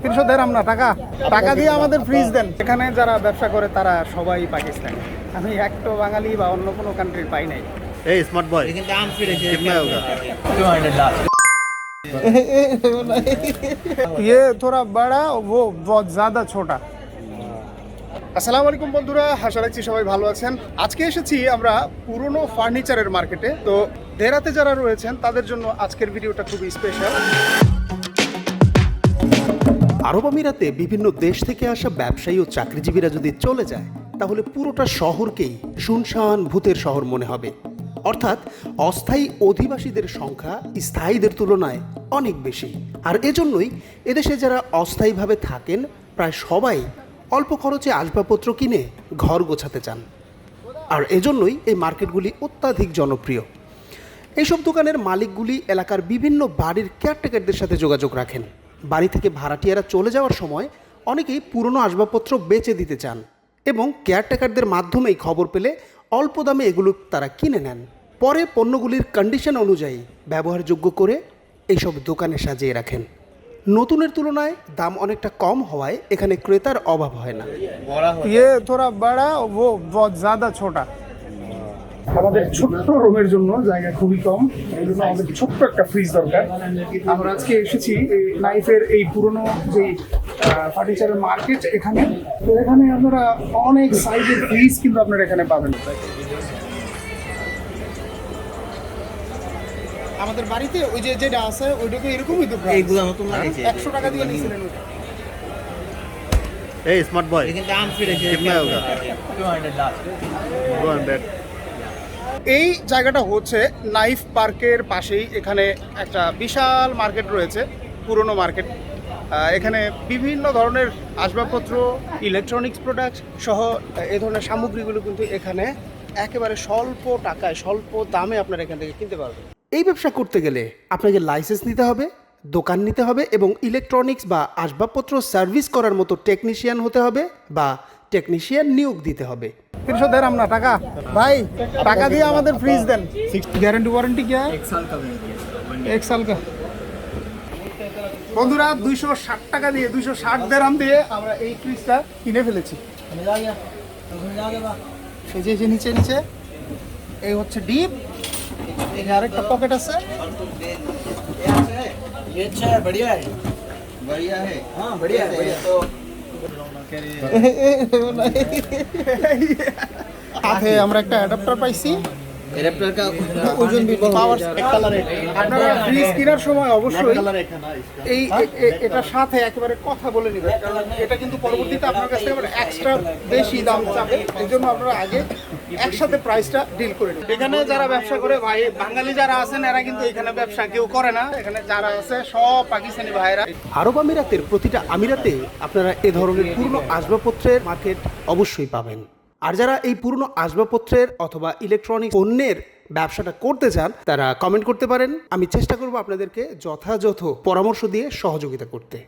তিনশো দেড়াম না টাকা টাকা দিয়ে আমাদের ফ্রিজ দেন এখানে যারা ব্যবসা করে তারা সবাই পাকিস্তানি আমি একটা বাঙালি বা অন্য কোনো কান্ট্রির পাই নাই ए स्मार्ट बॉय लेकिन दाम फिर ऐसे कितना होगा ये थोड़ा बड़ा वो बहुत ज्यादा छोटा আসসালামু আলাইকুম বন্ধুরা আশা রাখছি সবাই ভালো আছেন আজকে এসেছি আমরা পুরনো ফার্নিচারের মার্কেটে তো দেরাতে যারা রয়েছেন তাদের জন্য আজকের ভিডিওটা খুবই স্পেশাল আরব আমিরাতে বিভিন্ন দেশ থেকে আসা ব্যবসায়ী ও চাকরিজীবীরা যদি চলে যায়, তাহলে পুরোটা শহরকেই শুনশান ভূতের শহর মনে হবে। অর্থাৎ অস্থায়ী অধিবাসীদের সংখ্যা স্থায়ীদের তুলনায় অনেক বেশি। আর এজন্যই এদেশে যারা অস্থায়ীভাবে থাকেন, প্রায় সবাই অল্প খরচে আসবাবপত্র কিনে ঘর গোছাতে চান। আর এজন্যই এই মার্কেটগুলি অত্যাধিক জনপ্রিয়। এইসব দোকানের মালিকগুলি এলাকার বিভিন্ন বাড়ির কেয়ারটেকারদের সাথে যোগাযোগ রাখেন। বাড়ি থেকে ভাড়াটিয়ারা চলে যাওয়ার সময় অনেকেই পুরনো আসবাবপত্র বেচে দিতে চান এবং কেয়ারটেকারদের মাধ্যমেই খবর পেলে অল্প দামে এগুলো তারা কিনে নেন পরে পণ্যগুলির কন্ডিশন অনুযায়ী ব্যবহারযোগ্য করে এইসব দোকানে সাজিয়ে রাখেন নতুনের তুলনায় দাম অনেকটা কম হওয়ায় এখানে ক্রেতার অভাব হয় না ये थोड़ा बड़ा वो बहुत ज्यादा छोटा আমাদের ছোট্ট রুমের জন্য জায়গা খুবই কম। এই জন্য আমাদের ছোট্ট একটা ফ্রিজ দরকার। আমরা আজকে এসেছি এই নাইফের এই পুরনো যে ফার্নিচারের মার্কেট এখানে। তো এখানে আপনারা অনেক সাইজের ফ্রিজ কিন্তু আপনারা এখানে পাবেন। আমাদের বাড়িতে ওই যে যেটা আছে ওইটুকু এরকমই তো এইগুলো নতুন লাগাইছে 100 টাকা দিয়ে নিছিলেন ওটা। স্মার্ট বয় কিন্তু Give me a 200 last. Go on, bed. এই জায়গাটা হচ্ছে নাইফ পার্কের পাশেই এখানে একটা বিশাল মার্কেট রয়েছে, পুরনো মার্কেট। এখানে বিভিন্ন ধরনের আসবাবপত্র ইলেকট্রনিক্স প্রোডাক্ট সহ এ ধরনের সামগ্রীগুলো কিন্তু এখানে একেবারে স্বল্প টাকায়, স্বল্প দামে আপনারা এখান থেকে কিনতে পারবেন। এই ব্যবসা করতে গেলে আপনাকে লাইসেন্স নিতে হবে, দোকান নিতে হবে এবং ইলেকট্রনিক্স বা আসবাবপত্র সার্ভিস করার মতো টেকনিশিয়ান হতে হবে বা টেকনিশিয়ান নিয়োগ দিতে হবে। তিনশো দেড়াম না টাকা ভাই টাকা দিয়ে আমাদের ফ্রিজ দেন গ্যারান্টি ওয়ারেন্টি কি এক সাল কা এক সাল কা বন্ধুরা দুইশো ষাট টাকা দিয়ে দুইশো ষাট দেরাম দিয়ে আমরা এই ফ্রিজটা কিনে ফেলেছি সেই যে যে নিচে নিচে এই হচ্ছে ডিপ এই আরেকটা পকেট আছে ये अच्छा है बढ़िया है बढ़िया है हाँ बढ़िया है बढ़िया तो আমরা একটা অ্যাডাপ্টার পাইছি। এখানে যারা ব্যবসা করে ভাই বাঙালি যারা আছেন এরা কিন্তু এখানে ব্যবসা কেউ করে না এখানে যারা আছে সব পাকিস্তানি ভাইরা আরব আমিরাতের প্রতিটা আমিরাতে আপনারা এ ধরনের পুরনো আসবাবপত্রের মার্কেট অবশ্যই পাবেন। আর যারা এই পুরনো আসবাবপত্রের অথবা ইলেকট্রনিক পণ্যের ব্যবসাটা করতে চান, তারা কমেন্ট করতে পারেন। আমি চেষ্টা করব আপনাদেরকে যথাযথ পরামর্শ দিয়ে সহযোগিতা করতে।